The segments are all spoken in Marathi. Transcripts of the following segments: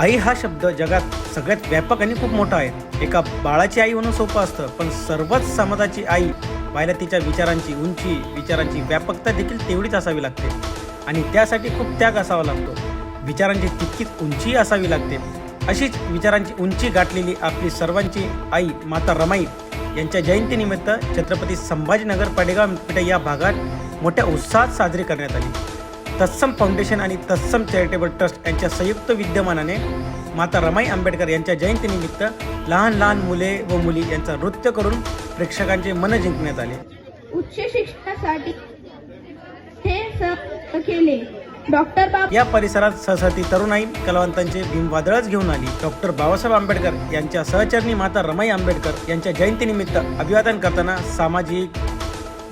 आई हा शब्द जगात सगळ्यात व्यापक आणि खूप मोठा आहे. एका बाळाची आई होणं सोपं असतं पण सर्वच समाजाची आई व्हायला तिच्या विचारांची उंची विचारांची व्यापकता देखील तेवढीच असावी लागते. आणि त्यासाठी खूप त्याग असावा लागतो. विचारांची तितकीच उंचीही असावी लागते. अशीच विचारांची उंची गाठलेली आपली सर्वांची आई माता रमाई यांच्या जयंतीनिमित्त छत्रपती संभाजीनगर पडेगाव पेठ या भागात मोठ्या उत्साहात साजरी करण्यात आली. तत्सम फाउंडेशन आणि तत्सम चॅरिटेबल ट्रस्ट यांच्या संयुक्त विद्यमानाने माता रमाई आंबेडकर यांच्या जयंतीनिमित्त लहान लहान मुले व मुली यांचा नृत्य करून प्रेक्षकांचे मन जिंकण्यात आले. उच्च शिक्षणासाठी हे केले. डॉक्टर या परिसरात सहसाठी तरुणाई कलावंतांचे भीमवादळच घेऊन आली. डॉक्टर बाबासाहेब आंबेडकर यांच्या सहचरणी माता रमाई आंबेडकर यांच्या जयंतीनिमित्त अभिवादन करताना सामाजिक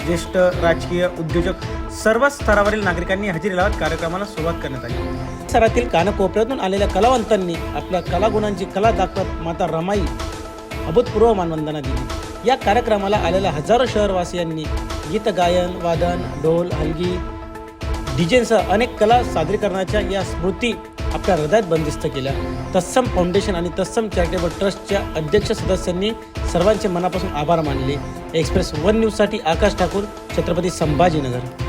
ज्येष्ठ राजकीय उद्योजक सर्व स्तरावरील नागरिकांनी हजेरी लावत कार्यक्रमाला सुरुवात करण्यात आली. परिसरातील कानकोपऱ्यातून आलेल्या कलावंतांनी आपल्या कलागुणांची कला दाखवत माता रमाई अभूतपूर्व मानवंदना दिली. या कार्यक्रमाला आलेल्या हजारो शहरवासियांनी गीत गायन वादन ढोल हलगी डिजेनसह अनेक कला सादरीकरणाच्या या स्मृती आपल्या हृदयात बंदिस्त केल्या. तत्सम फाउंडेशन आणि तत्सम चॅरिटेबल ट्रस्टच्या अध्यक्ष सदस्यांनी सर्वांचे मनापासून आभार मानले. एक्सप्रेस वन न्यूजसाठी आकाश ठाकूर छत्रपती संभाजीनगर.